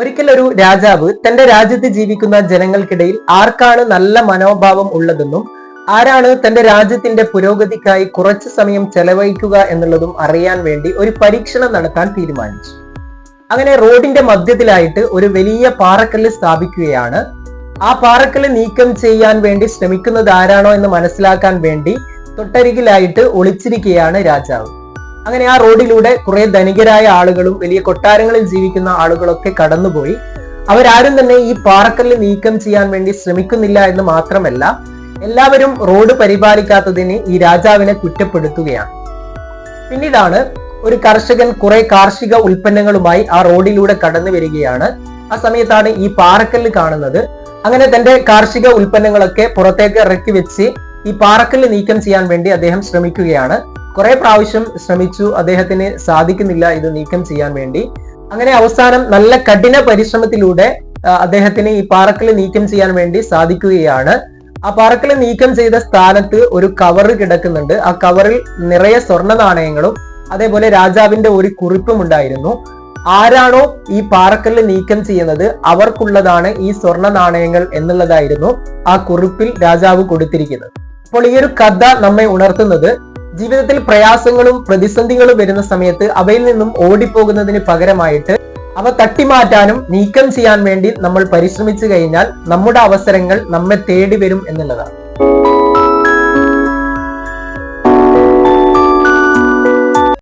ഒരിക്കൽ ഒരു രാജാവ് തന്റെ രാജ്യത്ത് ജീവിക്കുന്ന ജനങ്ങൾക്കിടയിൽ ആർക്കാണ് നല്ല മനോഭാവം ഉള്ളതെന്നും ആരാണ് തന്റെ രാജ്യത്തിന്റെ പുരോഗതിക്കായി കുറച്ചു സമയം ചെലവഴിക്കുക എന്നുള്ളതും അറിയാൻ വേണ്ടി ഒരു പരീക്ഷണം നടത്താൻ തീരുമാനിച്ചു. അങ്ങനെ റോഡിന്റെ മധ്യത്തിലായിട്ട് ഒരു വലിയ പാറക്കല്ല് സ്ഥാപിക്കുകയാണ്. ആ പാറക്കല്ല് നീക്കം ചെയ്യാൻ വേണ്ടി ശ്രമിക്കുന്നത് ആരാണോ എന്ന് മനസ്സിലാക്കാൻ വേണ്ടി തൊട്ടരികിലായിട്ട് ഒളിച്ചിരിക്കുകയാണ് രാജാവ്. അങ്ങനെ ആ റോഡിലൂടെ കുറെ ധനികരായ ആളുകളും വലിയ കൊട്ടാരങ്ങളിൽ ജീവിക്കുന്ന ആളുകളൊക്കെ കടന്നുപോയി. അവരാരും തന്നെ ഈ പാറക്കല്ല് നീക്കം ചെയ്യാൻ വേണ്ടി ശ്രമിക്കുന്നില്ല എന്ന് മാത്രമല്ല എല്ലാവരും റോഡ് പരിപാലിക്കാത്തതിന് ഈ രാജാവിനെ കുറ്റപ്പെടുത്തുകയാണ്. പിന്നീടാണ് ഒരു കർഷകൻ കുറെ കാർഷിക ഉൽപ്പന്നങ്ങളുമായി ആ റോഡിലൂടെ കടന്നു വരികയാണ്. ആ സമയത്താണ് ഈ പാറക്കല്ല് കാണുന്നത്. അങ്ങനെ തന്റെ കാർഷിക ഉൽപ്പന്നങ്ങളൊക്കെ പുറത്തേക്ക് ഇറക്കി വെച്ച് ഈ പാറക്കല്ല് നീക്കം ചെയ്യാൻ വേണ്ടി അദ്ദേഹം ശ്രമിക്കുകയാണ്. കുറെ പ്രാവശ്യം ശ്രമിച്ചു. അദ്ദേഹത്തിന് സാധിക്കുന്നില്ല. ഇത് നീക്കം ചെയ്യാൻ വേണ്ടി. അങ്ങനെ അവസാനം നല്ല കഠിന പരിശ്രമത്തിലൂടെ അദ്ദേഹത്തിന് ഈ പാറക്കല്ല് നീക്കം ചെയ്യാൻ വേണ്ടി സാധിക്കുകയാണ്. ആ പാറക്കല്ല് നീക്കം ചെയ്ത സ്ഥാനത്ത് ഒരു കവർ കിടക്കുന്നുണ്ട്. ആ കവറിൽ നിറയെ സ്വർണ നാണയങ്ങളും അതേപോലെ രാജാവിന്റെ ഒരു കുറിപ്പും ഉണ്ടായിരുന്നു. ആരാണോ ഈ പാറക്കല്ല് നീക്കം ചെയ്യുന്നത് അവർക്കുള്ളതാണ് ഈ സ്വർണ നാണയങ്ങൾ എന്നുള്ളതായിരുന്നു ആ കുറിപ്പിൽ രാജാവ് കൊടുത്തിരിക്കുന്നത്. അപ്പോൾ ഈ ഒരു കഥ നമ്മെ ഉണർത്തുന്നത് ജീവിതത്തിൽ പ്രയാസങ്ങളും പ്രതിസന്ധികളും വരുന്ന സമയത്ത് അവയിൽ നിന്നും ഓടിപ്പോകുന്നതിന് പകരമായിട്ട് അവ തട്ടിമാറ്റാനും നീക്കം ചെയ്യാൻ വേണ്ടി നമ്മൾ പരിശ്രമിച്ചു കഴിഞ്ഞാൽ നമ്മുടെ അവസരങ്ങൾ നമ്മെ തേടി വരും എന്നുള്ളതാണ്.